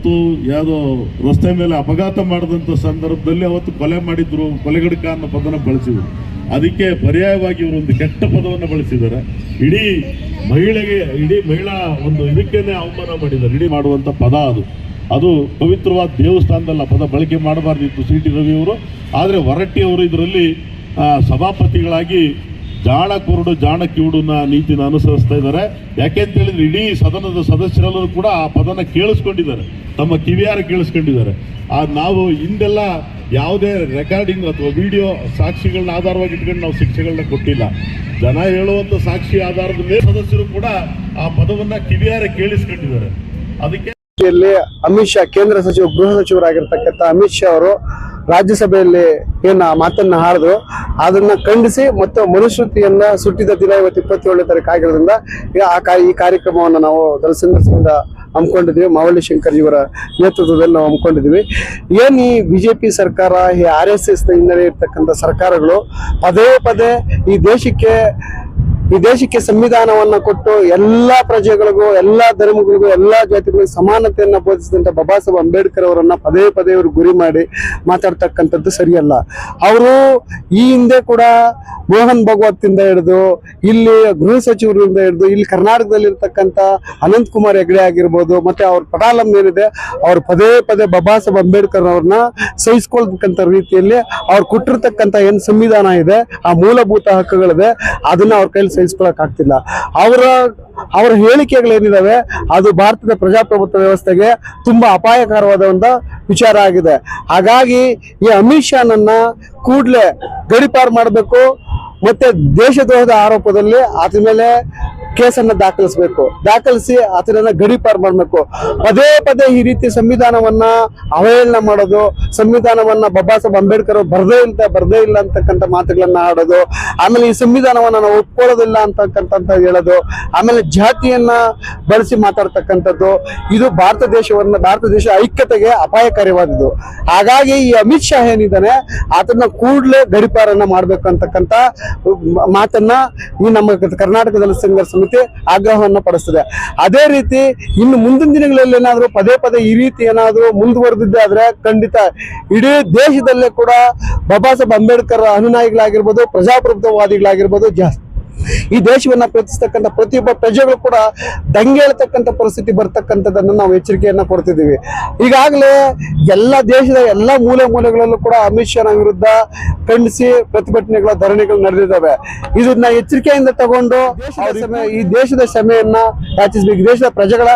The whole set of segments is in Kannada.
ಅವತ್ತು ಯಾವುದೋ ರಸ್ತೆ ಮೇಲೆ ಅಪಘಾತ ಮಾಡಿದಂಥ ಸಂದರ್ಭದಲ್ಲಿ ಅವತ್ತು ಕೊಲೆ ಮಾಡಿದ್ರು ಕೊಲೆಗಡಕ ಅನ್ನೋ ಪದನ ಬಳಸಿದ್ರು. ಅದಕ್ಕೆ ಪರ್ಯಾಯವಾಗಿ ಇವರು ಒಂದು ಕೆಟ್ಟ ಪದವನ್ನು ಬಳಸಿದ್ದಾರೆ. ಇಡೀ ಮಹಿಳೆಗೆ, ಇಡೀ ಮಹಿಳಾ ಒಂದು ಇದಕ್ಕೇನೆ ಅವಮಾನ ಮಾಡಿದ್ದಾರೆ. ಇಡೀ ಮಾಡುವಂಥ ಪದ ಅದು. ಅದು ಪವಿತ್ರವಾದ ದೇವಸ್ಥಾನದಲ್ಲಿ, ಪದ ಬಳಕೆ ಮಾಡಬಾರ್ದಿತ್ತು ಸಿ ಟಿ ರವಿಯವರು ಆದರೆ ಹೊರಟ್ಟಿಯವರು ಇದರಲ್ಲಿ ಸಭಾಪತಿಗಳಾಗಿ ಜಾಣ ಕುರುಡು ಜಾಣ ಕಿವುಡನ್ನ ನೀತಿನ ಅನುಸರಿಸ್ತಾ ಇದ್ದಾರೆ. ಯಾಕೆ ಅಂತ ಹೇಳಿದ್ರೆ ಇಡೀ ಸದನದ ಸದಸ್ಯರೆಲ್ಲರೂ ಕೂಡ ಆ ಪದನ ಕೇಳಿಸ್ಕೊಂಡಿದ್ದಾರೆ. ತಮ್ಮ ಕಿವಿಯಾರ ಕೇಳಿಸ್ಕೊಂಡಿದ್ದಾರೆ. ಆ ನಾವು ಹಿಂದೆಲ್ಲ ಯಾವುದೇ ರೆಕಾರ್ಡಿಂಗ್ ಅಥವಾ ವಿಡಿಯೋ ಸಾಕ್ಷಿಗಳನ್ನ ಆಧಾರವಾಗಿ ಇಟ್ಕೊಂಡು ನಾವು ಶಿಕ್ಷೆಗಳನ್ನ ಕೊಟ್ಟಿಲ್ಲ. ಜನ ಹೇಳುವಂತ ಸಾಕ್ಷಿ ಆಧಾರದ ಮೇಲೆ ಸದಸ್ಯರು ಕೂಡ ಆ ಪದವನ್ನ ಕಿವಿಯಾರ ಕೇಳಿಸ್ಕೊಂಡಿದ್ದಾರೆ. ಅದಕ್ಕೆ ಅಮಿತ್ ಶಾ ಕೇಂದ್ರ ಸಚಿವ, ಗೃಹ ಸಚಿವರಾಗಿರ್ತಕ್ಕಂಥ ಅಮಿತ್ ಶಾ ಅವರು ರಾಜ್ಯಸಭೆಯಲ್ಲಿ ಏನ ಮಾತನ್ನ ಹಾಡಿದ್ರು, ಅದನ್ನ ಖಂಡಿಸಿ ಮತ್ತು ಮನುಶ್ರುತಿಯನ್ನ ಸುಟ್ಟಿದ ದಿನ ಇವತ್ತು ಇಪ್ಪತ್ತೇಳನೇ ತಾರೀಕು ಆಗಿರೋದ್ರಿಂದ ಆ ಕಾ- ಈ ಕಾರ್ಯಕ್ರಮವನ್ನು ನಾವು ದಳಸಂಘದಿಂದ ಹಮ್ಮಿಕೊಂಡಿದ್ವಿ ಮಾವಳ್ಳಿ ಶಂಕರ್ಜಿಯವರ ನೇತೃತ್ವದಲ್ಲಿ ನಾವು ಹಮ್ಮಿಕೊಂಡಿದ್ವಿ ಏನು ಈ ಬಿಜೆಪಿ ಸರ್ಕಾರ, ಈ ಆರ್ ಎಸ್ ಎಸ್ನ ಹಿನ್ನೆಲೆ ಇರ್ತಕ್ಕಂಥ ಸರ್ಕಾರಗಳು ಪದೇ ಪದೇ ಈ ದೇಶಕ್ಕೆ ಈ ದೇಶಕ್ಕೆ ಸಂವಿಧಾನವನ್ನ ಕೊಟ್ಟು ಎಲ್ಲಾ ಪ್ರಜೆಗಳಿಗೂ, ಎಲ್ಲಾ ಧರ್ಮಗಳಿಗೂ, ಎಲ್ಲಾ ಜಾತಿಗಳಿಗೂ ಸಮಾನತೆಯನ್ನ ಬೋಧಿಸಿದಂತ ಬಾಬಾ ಸಾಹೇಬ್ ಅಂಬೇಡ್ಕರ್ ಅವರನ್ನ ಪದೇ ಪದೇ ಅವರು ಗುರಿ ಮಾಡಿ ಮಾತಾಡ್ತಕ್ಕಂಥದ್ದು ಸರಿಯಲ್ಲ. ಅವರು ಈ ಹಿಂದೆ ಕೂಡ ಮೋಹನ್ ಭಗವತ್ ಇಂದ ಹಿಡಿದು, ಇಲ್ಲಿ ಗೃಹ ಸಚಿವರಿಂದ ಹಿಡಿದು, ಇಲ್ಲಿ ಕರ್ನಾಟಕದಲ್ಲಿ ಇರತಕ್ಕಂತ ಅನಂತ್ ಕುಮಾರ್ ಹೆಗಡೆ ಆಗಿರ್ಬೋದು, ಮತ್ತೆ ಅವ್ರ ಪಟಾಲಂ ಏನಿದೆ, ಅವ್ರು ಪದೇ ಪದೇ ಬಾಬಾ ಸಾಹೇಬ್ ಅಂಬೇಡ್ಕರ್ ಅವ್ರನ್ನ ಸಹಿಸ್ಕೊಳ್ತಕ್ಕಂಥ ರೀತಿಯಲ್ಲಿ ಅವ್ರು ಕೊಟ್ಟಿರ್ತಕ್ಕಂಥ ಏನ್ ಸಂವಿಧಾನ ಇದೆ, ಆ ಮೂಲಭೂತ ಹಕ್ಕುಗಳಿದೆ, ಅದನ್ನ ಅವ್ರ ಕೈಲಿ ಸಹಿಸ್ಕೊಳಕ್ ಆಗ್ತಿಲ್ಲ ಅವರ ಅವರ ಹೇಳಿಕೆಗಳೇನಿದಾವೆ ಅದು ಭಾರತದ ಪ್ರಜಾಪ್ರಭುತ್ವ ವ್ಯವಸ್ಥೆಗೆ ತುಂಬಾ ಅಪಾಯಕರವಾದ ಒಂದು ವಿಚಾರ ಆಗಿದೆ. ಹಾಗಾಗಿ ಈ ಅಮಿತ್ ಶಾನನ್ನ ಕೂಡ್ಲೆ ಗಡಿಪಾರು ಮಾಡಬೇಕು, ಮತ್ತೆ ದೇಶದ್ರೋಹದ ಆರೋಪದಲ್ಲಿ ಆತ ಮೇಲೆ ಕೇಸನ್ನ ದಾಖಲಿಸಬೇಕು. ದಾಖಲಿಸಿ ಆತನನ್ನ ಗಡಿಪಾರು ಮಾಡಬೇಕು. ಪದೇ ಪದೇ ಈ ರೀತಿ ಸಂವಿಧಾನವನ್ನ ಅವಹೇಳನ ಮಾಡೋದು, ಸಂವಿಧಾನವನ್ನ ಬಾಬಾ ಸಾಹೇಬ್ ಅಂಬೇಡ್ಕರ್ ಬರದೇ ಇಲ್ಲ ಬರ್ದೇ ಇಲ್ಲ ಅಂತಕ್ಕಂಥ ಮಾತುಗಳನ್ನ ಆಡೋದು, ಆಮೇಲೆ ಈ ಸಂವಿಧಾನವನ್ನ ನಾವು ಒಪ್ಕೊಳ್ಳೋದಿಲ್ಲ ಅಂತಕ್ಕಂಥ ಹೇಳೋದು, ಆಮೇಲೆ ಜಾತಿಯನ್ನ ಬಳಸಿ ಮಾತಾಡ್ತಕ್ಕಂಥದ್ದು, ಇದು ಭಾರತ ದೇಶವನ್ನ, ಭಾರತ ದೇಶ ಐಕ್ಯತೆಗೆ ಅಪಾಯಕಾರಿವಾದದ್ದು ಹಾಗಾಗಿ ಈ ಅಮಿತ್ ಶಾ ಏನಿದ್ದಾನೆ ಆತನ ಕೂಡಲೇ ಗಡಿಪಾರನ್ನ ಮಾಡ್ಬೇಕು ಅಂತಕ್ಕಂಥ ಮಾತನ್ನ ಈ ನಮ್ಮ ಕರ್ನಾಟಕದಲ್ಲಿ ಸಂಘರ್ಷ ಆಗ್ರಹವನ್ನ ಪಡಿಸ್ತದೆ. ಅದೇ ರೀತಿ ಇನ್ನು ಮುಂದಿನ ದಿನಗಳಲ್ಲಿ ಏನಾದರೂ ಪದೇ ಪದೇ ಈ ರೀತಿ ಏನಾದರೂ ಮುಂದುವರೆದಿದ್ದೆ ಆದ್ರೆ ಖಂಡಿತ ಇಡೀ ದೇಶದಲ್ಲೇ ಕೂಡ ಬಾಬಾ ಸಾಹೇಬ್ ಅಂಬೇಡ್ಕರ್ ಅನುನಾಯಿಗಳಾಗಿರ್ಬೋದು ಪ್ರಜಾಪ್ರಭುತ್ವವಾದಿಗಳಾಗಿರ್ಬೋದು ಜಾಸ್ತಿ ಈ ದೇಶವನ್ನ ಪ್ರೀತಿಸ್ತಕ್ಕಂಥ ಪ್ರತಿಯೊಬ್ಬ ಪ್ರಜೆಗಳು ಕೂಡ ದಂಗೆಳ್ತಕ್ಕಂಥ ಪರಿಸ್ಥಿತಿ ಬರ್ತಕ್ಕಂಥದ್ದನ್ನು ನಾವು ಎಚ್ಚರಿಕೆಯನ್ನ ಕೊಡ್ತಿದ್ದೀವಿ. ಈಗಾಗಲೇ ಎಲ್ಲ ದೇಶದ ಎಲ್ಲ ಮೂಲೆ ಮೂಲೆಗಳಲ್ಲೂ ಕೂಡ ಅಮಿತ್ ಶಾನ ವಿರುದ್ಧ ಖಂಡಿಸಿ ಪ್ರತಿಭಟನೆಗಳ ಧರಣಿಗಳು ನಡೆದಿದ್ದಾವೆ. ಇದನ್ನ ಎಚ್ಚರಿಕೆಯಿಂದ ತಗೊಂಡು ಈ ದೇಶದ ಕ್ಷಮೆಯನ್ನ ಯಾಚಿಸ್ಬೇಕು ದೇಶದ ಪ್ರಜೆಗಳ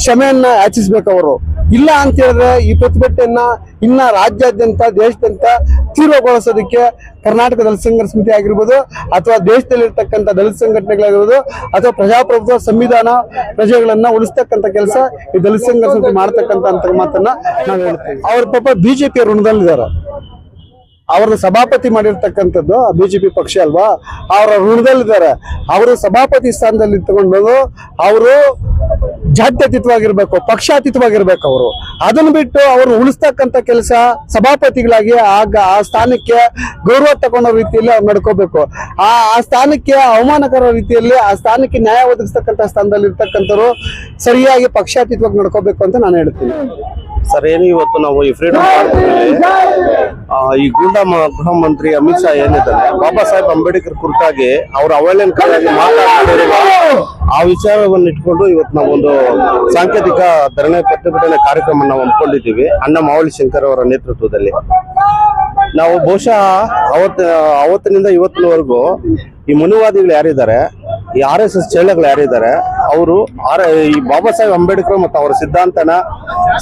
ಕ್ಷಮೆಯನ್ನ ಯಾಚಿಸ್ಬೇಕು ಅವರು. ಇಲ್ಲ ಅಂತ ಹೇಳಿದ್ರೆ ಈ ಪ್ರತಿಭಟನೆಯನ್ನ ಇನ್ನ ರಾಜ್ಯಾದ್ಯಂತ ದೇಶದಾದ್ಯಂತ ತೀವ್ರಗೊಳಿಸೋದಕ್ಕೆ ಕರ್ನಾಟಕ ದಲಿತ ಸಂಘರ್ಷ ಸಮಿತಿ ಆಗಿರ್ಬೋದು ಅಥವಾ ದೇಶದಲ್ಲಿರ್ತಕ್ಕಂಥ ದಲಿತ ಸಂಘಟನೆಗಳಾಗಿರ್ಬೋದು ಅಥವಾ ಪ್ರಜಾಪ್ರಭುತ್ವ ಸಂವಿಧಾನ ಪ್ರಜೆಗಳನ್ನ ಉಳಿಸ್ತಕ್ಕಂಥ ಕೆಲಸ ಈ ದಲಿತ ಸಂಘರ್ಷ ಸಮಿತಿ ಮಾಡ್ತಕ್ಕಂಥ ಅಂತ ಮಾತನ್ನ ನಾವು ಹೇಳ್ತೀವಿ ಅವ್ರ ಪಾಪ ಬಿಜೆಪಿ ಋಣದಲ್ಲಿದ್ದಾರೆ. ಅವ್ರನ್ನ ಸಭಾಪತಿ ಮಾಡಿರ್ತಕ್ಕಂಥದ್ದು ಬಿಜೆಪಿ ಪಕ್ಷ ಅಲ್ವಾ? ಅವರ ಋಣದಲ್ಲಿದ್ದಾರೆ. ಅವರು ಸಭಾಪತಿ ಸ್ಥಾನದಲ್ಲಿ ತಗೊಂಡು ಅವರು ಜಾತ್ಯತೀತವಾಗಿರ್ಬೇಕು ಪಕ್ಷಾತೀತವಾಗಿರ್ಬೇಕು ಅವರು. ಅದನ್ನು ಬಿಟ್ಟು ಅವ್ರು ಉಳಿಸ್ತಕ್ಕಂಥ ಕೆಲಸ ಸಭಾಪತಿಗಳಾಗಿ ಆಗ ಆ ಸ್ಥಾನಕ್ಕೆ ಗೌರವ ತಗೊಂಡ ರೀತಿಯಲ್ಲಿ ಅವ್ರು ನಡ್ಕೋಬೇಕು. ಆ ಆ ಸ್ಥಾನಕ್ಕೆ ಅವಮಾನಕರ ರೀತಿಯಲ್ಲಿ ಆ ಸ್ಥಾನಕ್ಕೆ ನ್ಯಾಯ ಒದಗಿಸ್ತಕ್ಕಂಥ ಸ್ಥಾನದಲ್ಲಿ ಇರ್ತಕ್ಕಂಥವ್ರು ಸರಿಯಾಗಿ ಪಕ್ಷಾತೀತವಾಗಿ ನಡ್ಕೋಬೇಕು ಅಂತ ನಾನು ಹೇಳ್ತೀನಿ. ಸರ್ ಏನು ಇವತ್ತು ನಾವು ಈ ಫ್ರೀಡಮ್ ಈ ಗೂಂಡಾ ಗೃಹ ಮಂತ್ರಿ ಅಮಿತ್ ಶಾ ಏನಿದ್ದಾರೆ ಬಾಬಾ ಸಾಹೇಬ್ ಅಂಬೇಡ್ಕರ್ ಕುರಿತಾಗಿ ಅವರ ಅವಹೇಳನಕಾರಿಯಾಗಿ ಮಾತನಾಡಿರುವ ಆ ವಿಚಾರವನ್ನು ಇಟ್ಕೊಂಡು ಇವತ್ತು ಒಂದು ಸಾಂಕೇತಿಕ ಧರಣಿ ಪ್ರತಿಭಟನೆ ಕಾರ್ಯಕ್ರಮ ನಾವು ಹಮ್ಮಿಕೊಂಡಿದ್ದೀವಿ. ಅಣ್ಣ ಮಾವಳಿ ಶಂಕರ್ ಅವರ ನೇತೃತ್ವದಲ್ಲಿ. ನಾವು ಬಹುಶಃ ಅವತ್ತ, ಅವತ್ತಿನಿಂದ ಇವತ್ತಿನವರೆಗೂ ಈ ಮನುವಾದಿಗಳು ಯಾರಿದ್ದಾರೆ, ಈ ಆರ್ ಎಸ್ ಎಸ್ ಚೇಳಗಳು ಯಾರಿದ್ದಾರೆ, ಅವರು ಆರ್, ಈ ಬಾಬಾ ಸಾಹೇಬ್ ಅಂಬೇಡ್ಕರ್ ಮತ್ತು ಅವರ ಸಿದ್ಧಾಂತನ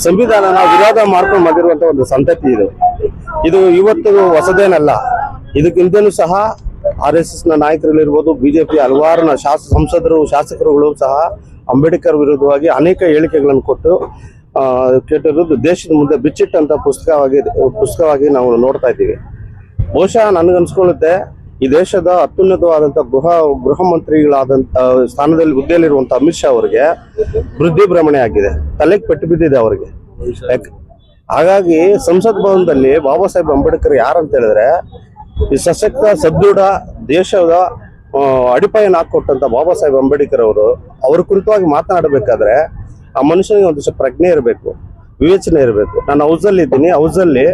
ಸಂವಿಧಾನನ ವಿರೋಧ ಮಾಡ್ಕೊಂಡು ಬಂದಿರುವಂತ ಒಂದು ಸಂತತಿ ಇದು. ಇದು ಇವತ್ತು ಹೊಸದೇನಲ್ಲ. ಇದಕ್ಕಿಂತಲೂ ಸಹ ಆರ್ ಎಸ್ ಎಸ್ನ ನಾಯಕರುಗಳಿರ್ಬೋದು ಬಿಜೆಪಿ ಹಲವಾರು ಶಾಸ ಸಂಸದರು ಶಾಸಕರುಗಳು ಸಹ ಅಂಬೇಡ್ಕರ್ ವಿರುದ್ಧವಾಗಿ ಅನೇಕ ಹೇಳಿಕೆಗಳನ್ನು ಕೊಟ್ಟು ಆ, ಕೆಟ್ಟಿರೋದು ದೇಶದ ಮುಂದೆ ಬಿಚ್ಚಿಟ್ಟಂತ ಪುಸ್ತಕವಾಗಿ ಪುಸ್ತಕವಾಗಿ ನಾವು ನೋಡ್ತಾ ಇದ್ದೀವಿ. ಬಹುಶಃ ನನಗನ್ಸ್ಕೊಳ್ಳುತ್ತೆ ಈ ದೇಶದ ಅತ್ಯುನ್ನತವಾದಂಥ ಗೃಹ ಗೃಹ ಮಂತ್ರಿಗಳಾದಂತ ಸ್ಥಾನದಲ್ಲಿ ಹುದ್ದೆಯಲ್ಲಿರುವಂಥ ಅಮಿತ್ ಶಾ ಅವರಿಗೆ ವೃದ್ಧಿ ಭ್ರಮಣೆ ಆಗಿದೆ. ತಲೆಗೆ ಪೆಟ್ಟು ಬಿದ್ದಿದೆ ಅವರಿಗೆ. ಹಾಗಾಗಿ ಸಂಸತ್ ಭವನದಲ್ಲಿ ಬಾಬಾ ಸಾಹೇಬ್ ಅಂಬೇಡ್ಕರ್ ಯಾರಂತ ಹೇಳಿದ್ರೆ ಈ ಸಶಕ್ತ ಸದೃಢ ದೇಶದ ಅಡಿಪಾಯನ ಹಾಕೊಟ್ಟಂತ ಬಾಬಾ ಸಾಹೇಬ್ ಅಂಬೇಡ್ಕರ್ ಅವರು, ಅವ್ರ ಕುರಿತವಾಗಿ ಮಾತನಾಡಬೇಕಾದ್ರೆ ಆ ಮನುಷ್ಯನಿಗೆ ಒಂದಿಷ್ಟು ಪ್ರಜ್ಞೆ ಇರಬೇಕು, ವಿವೇಚನೆ ಇರಬೇಕು. ನಾನು ಹೌಸಲ್ಲಿ ಇದ್ದೀನಿ, ಹೌಸಲ್ಲಿ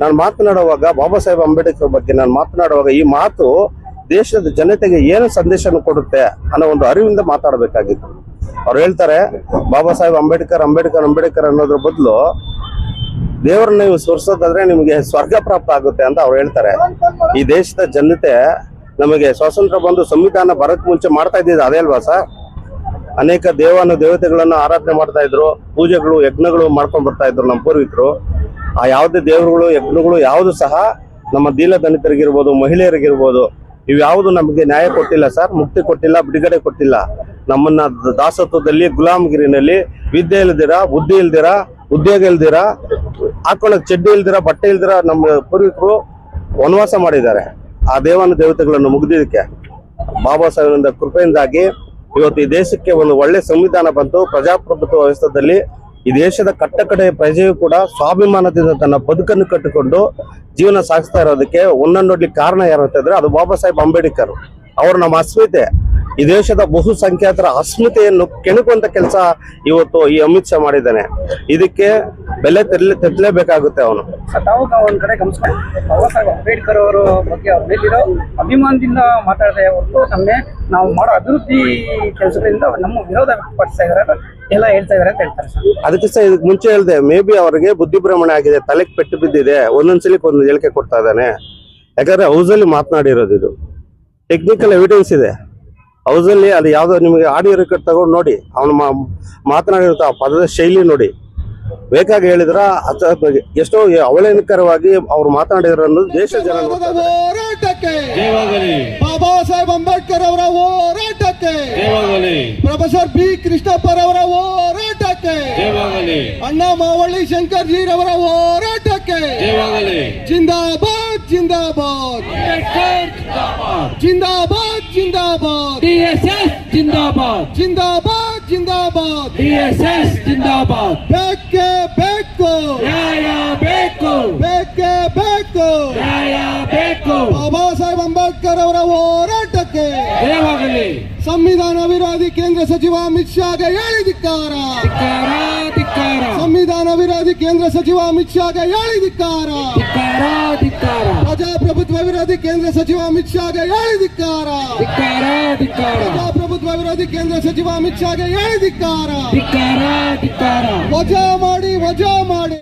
ನಾನು ಮಾತನಾಡುವಾಗ ಬಾಬಾ ಸಾಹೇಬ್ ಅಂಬೇಡ್ಕರ್ ಬಗ್ಗೆ ನಾನು ಮಾತನಾಡುವಾಗ ಈ ಮಾತು ದೇಶದ ಜನತೆಗೆ ಏನು ಸಂದೇಶನ ಕೊಡುತ್ತೆ ಅನ್ನೋ ಒಂದು ಅರಿವಿಂದ ಮಾತಾಡಬೇಕಾಗಿತ್ತು. ಅವ್ರು ಹೇಳ್ತಾರೆ, ಬಾಬಾ ಸಾಹೇಬ್ ಅಂಬೇಡ್ಕರ್ ಅಂಬೇಡ್ಕರ್ ಅಂಬೇಡ್ಕರ್ ಅನ್ನೋದ್ರ ಬದಲು ದೇವರನ್ನ ನೀವು ಸ್ಮರಿಸೋದಾದ್ರೆ ನಿಮಗೆ ಸ್ವರ್ಗ ಪ್ರಾಪ್ತ ಆಗುತ್ತೆ ಅಂತ ಅವ್ರು ಹೇಳ್ತಾರೆ. ಈ ದೇಶದ ಜನತೆ ನಮಗೆ ಸ್ವಾತಂತ್ರ್ಯ ಬಂದು ಸಂವಿಧಾನ ಬರಕ್ ಮುಂಚೆ ಮಾಡ್ತಾ ಇದ್ದಿದ್ದು ಅದೇ ಅಲ್ವಾ ಸರ್? ಅನೇಕ ದೇವಾನು ದೇವತೆಗಳನ್ನು ಆರಾಧನೆ ಮಾಡ್ತಾ ಇದ್ರು, ಪೂಜೆಗಳು, ಯಜ್ಞಗಳು ಮಾಡ್ಕೊಂಡ್ ಬರ್ತಾ ಇದ್ರು ನಮ್ಮ ಪೂರ್ವಿಕರು. ಆ ಯಾವುದೇ ದೇವರುಗಳು, ಯಜ್ಞಗಳು ಯಾವುದು ಸಹ ನಮ್ಮ ದೀಲ ದಲಿತರಿಗಿರ್ಬೋದು, ಮಹಿಳೆಯರಿಗಿರ್ಬೋದು ಇವು ಯಾವುದು ನಮಗೆ ನ್ಯಾಯ ಕೊಟ್ಟಿಲ್ಲ ಸರ್, ಮುಕ್ತಿ ಕೊಟ್ಟಿಲ್ಲ, ಬಿಡುಗಡೆ ಕೊಟ್ಟಿಲ್ಲ. ನಮ್ಮನ್ನ ದಾಸತ್ವದಲ್ಲಿ, ಗುಲಾಮಗಿರಿನಲ್ಲಿ ವಿದ್ಯೆ ಇಲ್ದಿರ, ಬುದ್ಧಿ ಇಲ್ದಿರ, ಉದ್ಯೋಗ ಇಲ್ದಿರ, ಹಾಕೊಳಕ್ ಚಡ್ಡಿ ಇಲ್ದಿರ, ಬಟ್ಟೆ ಇಲ್ದಿರ ನಮ್ಮ ಪೂರ್ವಿಕರು ವನವಾಸ ಮಾಡಿದ್ದಾರೆ. ಆ ದೇವನ ದೇವತೆಗಳನ್ನು ಮುಗಿದಿದ್ದಕ್ಕೆ ಬಾಬಾ ಸಾಹೇಬರಿಂದ ಕೃಪೆಯಿಂದಾಗಿ ಇವತ್ತು ಈ ದೇಶಕ್ಕೆ ಒಂದು ಒಳ್ಳೆ ಸಂವಿಧಾನ ಬಂತು. ಪ್ರಜಾಪ್ರಭುತ್ವ ವ್ಯವಸ್ಥೆಯಲ್ಲಿ ಈ ದೇಶದ ಕಟ್ಟಕಡೆ ಪ್ರಜೆಯು ಕೂಡ ಸ್ವಾಭಿಮಾನದಿಂದ ತನ್ನ ಬದುಕನ್ನು ಕಟ್ಟಿಕೊಂಡು ಜೀವನ ಸಾಗಿಸ್ತಾ ಇರೋದಕ್ಕೆ ಒಂದೊಂದೊಡ್ಲಿ ಕಾರಣ ಯಾರು ಅಂತಂದ್ರೆ ಅದು ಬಾಬಾ ಸಾಹೇಬ್ ಅಂಬೇಡ್ಕರ್. ಅವರು ನಮ್ಮ ಅಸ್ಮಿತೆ ಈ ದೇಶದ ಬಹುಸಂಖ್ಯಾತರ ಅಸ್ಮಿತೆಯನ್ನು ಕೆಣಕುವಂತ ಕೆಲಸ ಇವತ್ತು ಈ ಅಮಿತ್ ಶಾ ಮಾಡಿದ್ದಾನೆ. ಇದಕ್ಕೆ ಬೆಲೆ ತೆರಲಿ ತೆರಲೇಬೇಕಾಗುತ್ತೆ ಅವನು. ಒಂದ್ ಕಡೆ ಅಂಬೇಡ್ಕರ್ ಅವರ ಬಗ್ಗೆ ಮೇಲಿರೋ ಅಭಿಮಾನದಿಂದ ಮಾತಾಡದೆ ಹೊರತು ನಮ್ಮೆ ನಾವು ಮಾಡೋ ಅಭಿವೃದ್ಧಿ ಕೆಲಸಗಳಿಂದ ನಮ್ಮ ವಿರೋಧ ವ್ಯಕ್ತಪಡಿಸ್ತಾ ಇದಾರೆ ಎಲ್ಲ ಹೇಳ್ತಾ ಇದಾರೆ ಅಂತ ಹೇಳ್ತಾರೆ ಸರ್. ಅದಕ್ಕೆ ಸಹ ಇದಕ್ಕೆ ಮುಂಚೆ ಹೇಳಿದೆ ಮೇ ಬಿ ಅವರಿಗೆ ಬುದ್ಧಿಭ್ರಮಣೆ ಆಗಿದೆ ತಲೆಗೆ ಪೆಟ್ಟು ಬಿದ್ದಿದೆ ಒಂದೊಂದ್ಸಲಿ ಒಂದು ಹೇಳಿಕೆ ಕೊಡ್ತಾ ಇದ್ದಾನೆ. ಯಾಕಂದ್ರೆ ಹೌಸಲ್ಲಿ ಮಾತನಾಡಿರೋದು ಇದು. ಟೆಕ್ನಿಕಲ್ ಎವಿಡೆನ್ಸ್ ಇದೆ. ಹೌಸಲ್ಲಿ ಅದು ಯಾವುದೋ ನಿಮಗೆ ಆಡಿಯೋ ರೆಕಾರ್ಡ್ ತಗೊಂಡು ನೋಡಿ ಅವನು ಮಾತನಾಡಿರುತ್ತ ಆ ಪದದ ಶೈಲಿ ನೋಡಿ. ಬೇಕಾಗಿ ಹೇಳಿದ್ರ ಎಷ್ಟೋ ಅವಲಂಕರವಾಗಿ ಅವ್ರು ಮಾತನಾಡಿದ್ರು ಅನ್ನೋದು ದೇಶ ಜನ ಹೋರಾಟಕ್ಕೆ. ಬಾಬಾ ಸಾಹೇಬ್ ಅಂಬೇಡ್ಕರ್ ಅವರ ಹೋರಾಟಕ್ಕೆ. ಪ್ರೊಫೆಸರ್ ಬಿ ಕೃಷ್ಣಪ್ಪರವರ ಹೋರಾಟಕ್ಕೆ. ಅಣ್ಣಾ ಅಣ್ಣ ಮಾವಳ್ಳಿ ಶಂಕರ್ ಜೀರವರ ಹೋರಾಟಕ್ಕೆ. ಜಿಂದಾಬಾದ್ ಜಿಂದಾಬಾದ್. ಜಿಂದಾಬಾದ್. ಜಿಂದಾಬಾದ್. ಜಿಂದಾಬಾದ್ ಜಿಂದಾಬಾದ್. ಡಿಎಸ್ಎಸ್ ಜಿಂದಾಬಾದ್. ಬೇಕೇ ಬೇಕು. ನ್ಯಾಯ ಬೇಕು. ಬೇಕೇ ಬೇಕು. ನ್ಯಾಯ ಬೇಕು. ಬಾಬಾ ಸಾಹೇಬ್ ಅಂಬೇಡ್ಕರ್ ಅವರ ಹೋರಾಟಕ್ಕೆ ಸಂವಿಧಾನ ವಿರೋಧಿ ಕೇಂದ್ರ ಸಚಿವ ಅಮಿತ್ ಶಾಗೆ ಹೇಳಿದಿಕ್ಕಾರ ಧಿಕ್ಕಾರ. ಧಿಕ್ಕಾರ ಸಂವಿಧಾನ ವಿರೋಧಿ ಕೇಂದ್ರ ಸಚಿವ ಅಮಿತ್ ಶಾಗೆ ಹೇಳಿ ಧಿಕ್ಕಾರ. ಧಿಕ್ಕಾರ ಪ್ರಜಾಪ್ರಭುತ್ವ ವಿರೋಧಿ ಕೇಂದ್ರ ಸಚಿವ ಅಮಿತ್ ಶಾಗೆ ಹೇಳಿ ಧಿಕ್ಕಾರ. ಧಿಕ್ಕಾರ ಪ್ರಜಾಪ್ರಭುತ್ವ ವಿರೋಧಿ ಕೇಂದ್ರ ಸಚಿವ ಅಮಿತ್ ಶಾಗೆ ಹೇಳಿದಿಕ್ಕಾರ ಧಿಕ್ಕಾರ ಧಿಕ್ಕಾರ. ವಜಾ ಮಾಡಿ ವಜಾ ಮಾಡಿ.